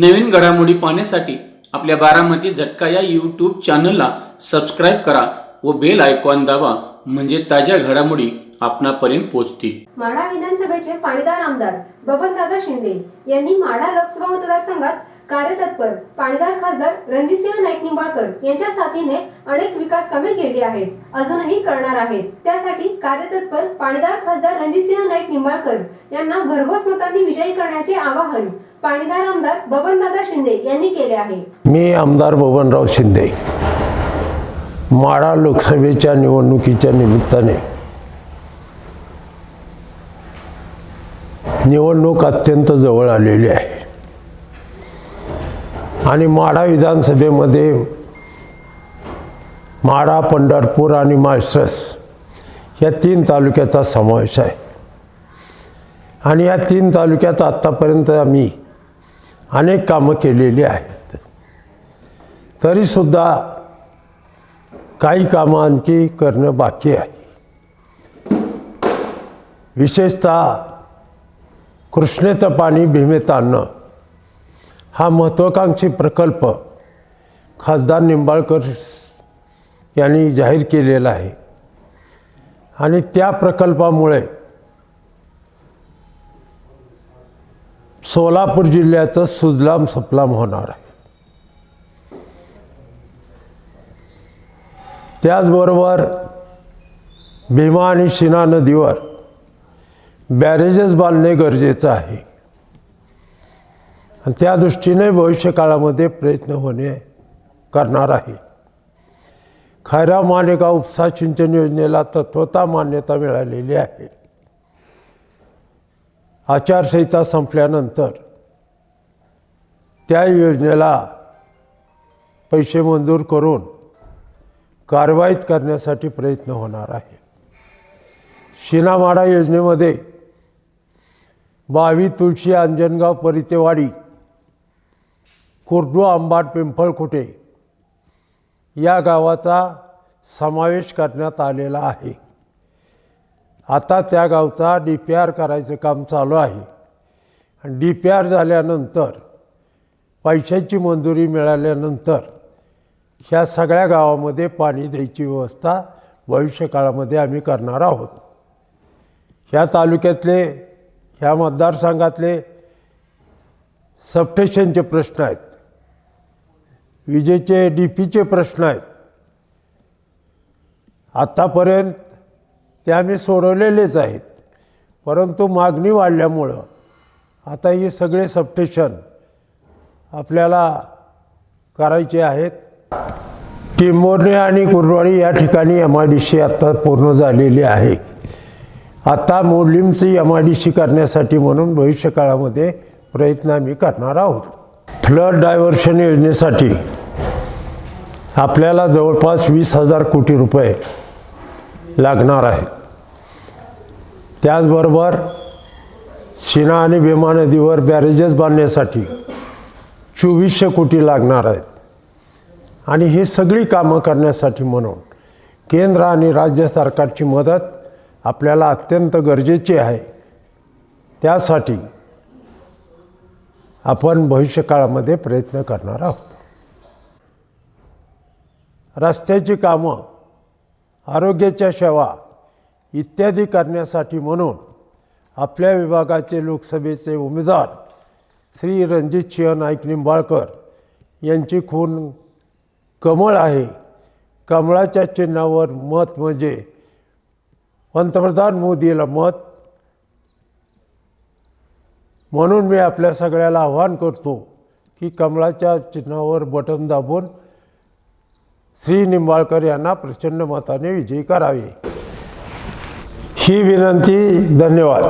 नवीन घडामोडी पाहण्यासाठी आपल्या बारामती झटका या यूट्यूब चॅनलला सबस्क्राईब करा व बेल आयकॉन दाबा म्हणजे ताज्या घडामोडी आपणापर्यंत पोहोचतील. माढा विधानसभेचे पाणीदार आमदार बबनदादा शिंदे यांनी माढा लोकसभा मतदारसंघात कार्यतत्पर पाणीदार खासदार रणजितसिंह नाईक निंबाळकर यांच्या साथीने अनेक विकास कामे केली आहेत. अजूनही करणार आहेत. त्यासाठी कार्यतत्पर पाणीदार खासदार रणजितसिंह नाईक निंबाळकर यांना भरघोस मतांनी विजयी करण्याचे आवाहन पाणीदार आमदार बबनदादा शिंदे यांनी केले आहे. मी आमदार बबनराव शिंदे माळा लोकसभेच्या निवडणुकीच्या निमित्ताने निवडणूक अत्यंत जवळ आलेली आहे. आणि माढा विधानसभेमध्ये माढा पंढरपूर आणि माळसरस या तीन तालुक्याचा समावेश आहे. आणि या तीन तालुक्यात आत्तापर्यंत आम्ही अनेक कामं केलेली आहेत. तरीसुद्धा काही कामं आणखी करणं बाकी आहे. विशेषतः कृष्णेचं पाणी भीमेत आणणं हा महत्त्वाकांक्षी प्रकल्प खासदार निंबाळकर यांनी जाहीर केलेला आहे. आणि त्या प्रकल्पामुळे सोलापूर जिल्ह्याचं सुजलाम सफलाम होणार आहे. त्याचबरोबर भीमा आणि शिना नदीवर बॅरेजेस बांधणे गरजेचं आहे. आणि त्या दृष्टीने भविष्यकाळामध्ये प्रयत्न होणे करणार आहे. खैरा मानेगाव उपसा सिंचन योजनेला तत्वता मान्यता मिळालेली आहे. आचारसंहिता संपल्यानंतर त्या योजनेला पैसे मंजूर करून कारवाईत करण्यासाठी प्रयत्न होणार आहे. शिनामाडा योजनेमध्ये बावी तुळशी अंजनगाव परितेवाडी कोरडू आंबाट पिंपळखुटे या गावाचा समावेश करण्यात आलेला आहे. आता त्या गावचा डी पी आर करायचं काम चालू आहे. आणि डी पी आर झाल्यानंतर पैशाची मंजुरी मिळाल्यानंतर ह्या सगळ्या गावामध्ये पाणी द्यायची व्यवस्था भविष्यकाळामध्ये आम्ही करणार आहोत. ह्या तालुक्यातले ह्या मतदारसंघातले सबस्टेशनचे प्रश्न आहेत. विजेचे डी पीचे प्रश्न आहेत. आत्तापर्यंत ते आम्ही सोडवलेलेच आहेत. परंतु मागणी वाढल्यामुळं आता ही सगळे सबस्टेशन आपल्याला करायचे आहेत. टिंबोर्णे आणि कुरवाडी या ठिकाणी एम आय डी सी आत्ता पूर्ण झालेली आहे. आत्ता मोडलिमची एम आय डी सी करण्यासाठी म्हणून भविष्यकाळामध्ये प्रयत्न आम्ही करणार आहोत. फ्लड डायव्हर्शन योजनेसाठी आपल्याला जवळपास वीस हजार कोटी रुपये लागणार आहेत त्याचबरोबर शिना आणि भीमा नदीवर बॅरेजेस बांधण्यासाठी चोवीसशे कोटी लागणार आहेत. आणि ही सगळी कामं करण्यासाठी म्हणून केंद्र आणि राज्य सरकारची मदत आपल्याला अत्यंत गरजेची आहे. त्यासाठी आपण भविष्यकाळामध्ये प्रयत्न करणार आहोत. रस्त्याची कामं आरोग्याच्या सेवा इत्यादी करण्यासाठी म्हणून आपल्या विभागाचे लोकसभेचे उमेदवार श्री रणजित सिंह नाईक निंबाळकर यांची खून कमळ आहे. कमळाच्या चिन्हावर मत म्हणजे पंतप्रधान मोदीला मत. म्हणून मी आपल्या सगळ्याला आव्हान करतो की कमळाच्या चिन्हावर बटन दाबून श्री निंबाळकर यांना प्रचंड मताने विजयी करावे ही विनंती धन्यवाद